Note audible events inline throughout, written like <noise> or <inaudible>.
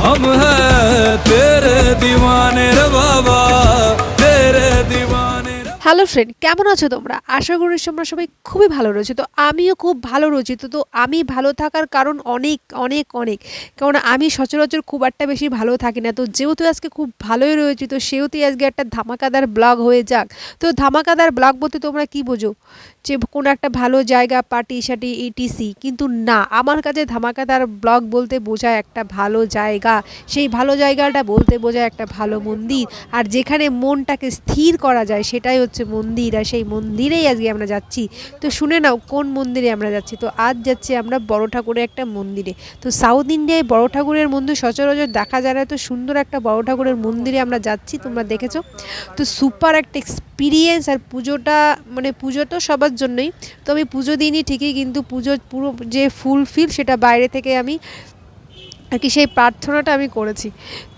हम हैं तेरे दीवाने रे बाबा तेरे दीवाने रे হ্যালো ফ্রেন্ড কেমন আছো তোমরা আশা করি তোমরা সবাই খুবই ভালো রয়েছে তো আমিও খুব ভালো রয়েছি তো তো আমি ভালো থাকার কারণ অনেক অনেক অনেক কারণ আমি সচরাচর খুব একটা বেশি ভালো থাকি না তো যেহেতু আজকে খুব ভালোই রয়েছি তো সেহেতু আজকে একটা ধামাকাদার ব্লগ হয়ে যাক তো ধামাকাদার ব্লগ বলতে তোমরা কি বোঝো যে কোনো একটা ভালো জায়গা, পার্টি সাটি ইটিসি কিন্তু না, আমার কাছে ধামাকাদার ব্লগ বলতে বোঝায় একটা ভালো জায়গা। সেই ভালো জায়গাটা বলতে বোঝায় একটা ভালো মন্দির। আর যেখানে মনটাকে স্থির করা যায়, সেটাই হচ্ছে মন্দির। আর সেই মন্দিরেই আজকে আমরা যাচ্ছি। তো শুনে নাও, কোন মন্দিরে আমরা যাচ্ছি? তো আজ যাচ্ছি আমরা বড় ঠাকুরের একটা মন্দিরে। তো সাউথ ইন্ডিয়ায় বড় ঠাকুরের মন্দির সচরাচর দেখা যায় না। তো সুন্দর একটা বড় ঠাকুরের মন্দিরে আমরা যাচ্ছি, তোমরা দেখেছ। তো সুপার একটা এক্সপিরিয়েন্স আর পুজোটা মানে পুজো তো সবার জন্যই। তো আমি পুজো দিইনি ঠিকই, কিন্তু পুজোর পুরো যে ফুলফিল সেটা বাইরে থেকে আমি আর কি সেই প্রার্থনাটা আমি করেছি।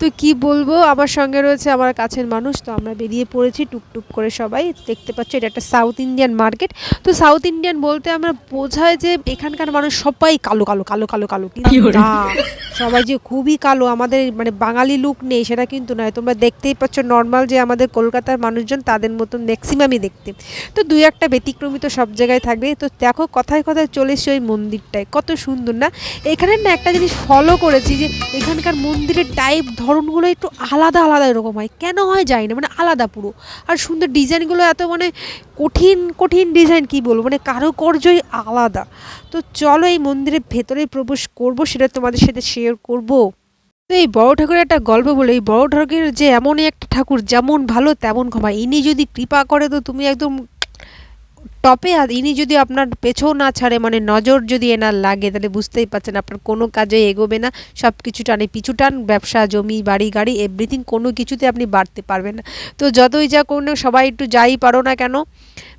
তো কি বলব? আমার সঙ্গে রয়েছে আমার কাছের মানুষ তো আমরা বেরিয়ে পড়েছি টুকটুক করে সবাই। দেখতে পাচ্ছ এটা একটা সাউথ ইন্ডিয়ান মার্কেট তো সাউথ ইন্ডিয়ান বলতে আমরা বোঝায় যে এখানকার মানুষ সবাই কালো কালো কালো কালো কালো। কিন্তু সবাই যে খুবই কালো আমাদের মানে বাঙালি লুক নেই সেটা কিন্তু নয়। তোমরা দেখতেই পাচ্ছ নর্মাল যে আমাদের কলকাতার মানুষজন তাদের মতন ম্যাক্সিমামই দেখতে। তো দুই একটা ব্যতিক্রমী তো সব জায়গায় থাকবে। তো দেখো কথায় কথায় চলে এসছে ওই মন্দিরটায়। কত সুন্দর না? এখানে না একটা জিনিস ফলো করেছি যে এখানকার মন্দিরের টাইপ ধরনগুলো একটু আলাদা আলাদা এরকম হয়। কেন হয় যায় না মানে আলাদা পুরো। আর সুন্দর ডিজাইনগুলো এত মানে কঠিন কঠিন ডিজাইন কি বলব? মানে কারুকার্যই আলাদা। তো চলো এই মন্দিরের ভেতরে প্রবেশ করব, সেটা তোমাদের সাথে শেয়ার করব। তো এই বড় ঠাকুরের একটা গল্প বলে, এই বড় ঠাকুরের যে এমনই একটা ঠাকুর, যেমন ভালো তেমন ক্ষমা। ইনি যদি কৃপা করে তো তুমি একদম টপে ইনি যদি আপনার পেছও না ছাড়ে মানে নজর যদি এনার লাগে, তাহলে বুঝতেই পারছেন আপনার কোনো কাজে এগোবে না। সব কিছু টানে পিছু টান, ব্যবসা, জমি, বাড়ি, গাড়ি এভরিথিং কোনো কিছুতে আপনি বাড়তে পারবেন না। তো যতই যা করুন, সবাই একটু যাই পারো না কেন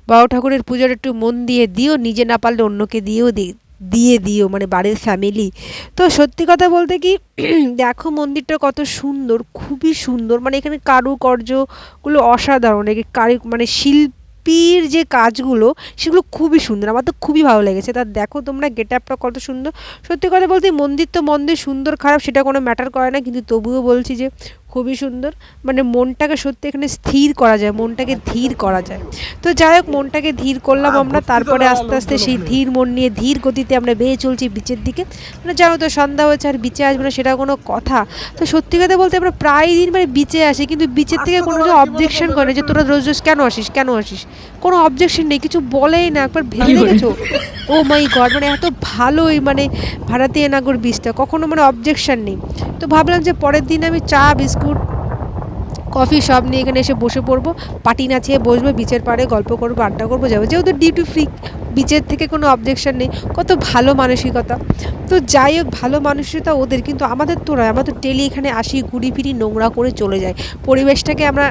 বড় ঠাকুরের পুজোর একটু মন দিয়ে দিও, নিজে না পারলে অন্যকে দিয়েও দি, দিয়ে দিও মানে বাড়ির ফ্যামিলি তো সত্যি কথা বলতে কি, <clears throat> দেখো মন্দিরটা কত সুন্দর, খুবই সুন্দর মানে এখানে কারুকার্যগুলো অসাধারণ কারু মানে শিল্পীর যে কাজগুলো, সেগুলো খুবই সুন্দর। আমার তো খুবই ভালো লেগেছে। তা দেখো তোমরা গেট আপটা কত সুন্দর। সত্যি কথা বলতে মন্দির তো মন্দির সুন্দর, খারাপ সেটা কোনো ম্যাটার করে না। কিন্তু তবুও বলছি যে খুবই সুন্দর। মানে মনটাকে সত্যি এখানে স্থির করা যায় মনটাকে ধীর করা যায়। তো যাই হোক মনটাকে ধীর করলাম আমরা তারপরে আস্তে আস্তে সেই ধীর মন নিয়ে ধীর গতিতে আমরা বেয়ে চলছি বিচের দিকে। মানে জানো তো সন্ধ্যা হয়েছে আর বিচে আসবে না সেটা কোনো কথা। তো সত্যি কথা বলতে আমরা প্রায় দিন মানে বিচে আসি কিন্তু বিচের থেকে কোনো কিছু অবজেকশন করে যে তোরা রোজ রোজ কেন আসিস কেন আসিস? কোনো অবজেকশন নেই কিছু বলেই না একবার ভেবে দেখেছ? ও মাই গড মানে এত ভালোই মানে ভাড়াতিয়া নাগর বীজটা কখনো মানে অবজেকশন নেই। তো ভাবলাম যে পরের দিন আমি চা, বিস্কুট, কফি সব নিয়ে এখানে এসে বসে পড়ব। পাটি নাচিয়ে বসবো বিচের পাড়ে গল্প করব, আড্ডা করব, যাব। যেহেতু ডিউটি ফ্রি বিচের থেকে কোনো অবজেকশন নেই। কত ভালো মানসিকতা। তো যাই হোক, ভালো মানসিকতা ওদের, কিন্তু আমাদের তো নয়। আমরা তো ডেলি এখানে আসি, ঘুরি ফিরি, নোংরা করে চলে যাই। পরিবেশটাকে আমরা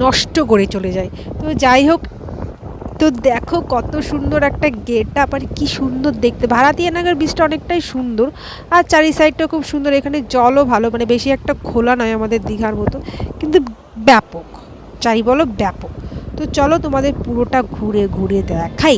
নষ্ট করে চলে যাই। তো যাই হোক তো দেখো কত সুন্দর একটা গেট আপ আর কি সুন্দর দেখতে। ভাড়াতিয়া নাগার বীজটা অনেকটাই সুন্দর, আর চারি সাইডটা খুব সুন্দর, এখানে জলও ভালো মানে বেশি একটা খোলা নয় আমাদের দীঘার মতো, কিন্তু ব্যাপক চাই বলো ব্যাপক। তো চলো তোমাদের পুরোটা ঘুরে ঘুরে দেখাই।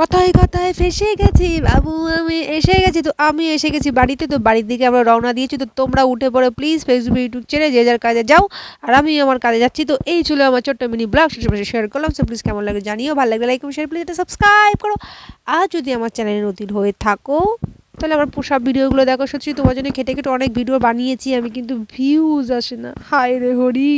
কথায় কথায় ফেসে গেছি, বাবু, আমি এসে গেছি তো, আমি এসে গেছি বাড়িতে তো, বাড়ির দিকে আমরা রওনা দিয়েছি তো, তোমরা উঠে পড়ে প্লিজ ফেসবুক ইউটিউব ছেড়ে যে যার কাজে যাও, আর আমি আমার কাজে যাচ্ছি তো, এই ছিল আমার ছোট্ট মিনি ব্লগ শেয়ার করলাম সো প্লিজ কেমন লাগে জানিও, ভালো লাগলে লাইক শেয়ার প্লিজ এটা সাবস্ক্রাইব করো। আর যদি আমার চ্যানেলে নতুন হয়ে থাকো, তাহলে আমার সব ভিডিওগুলো দেখো, সত্যি তোমার জন্য খেটে খেটে অনেক ভিডিও বানিয়েছি, আমি কিন্তু ভিউজ আসে না। হায় রে হরি।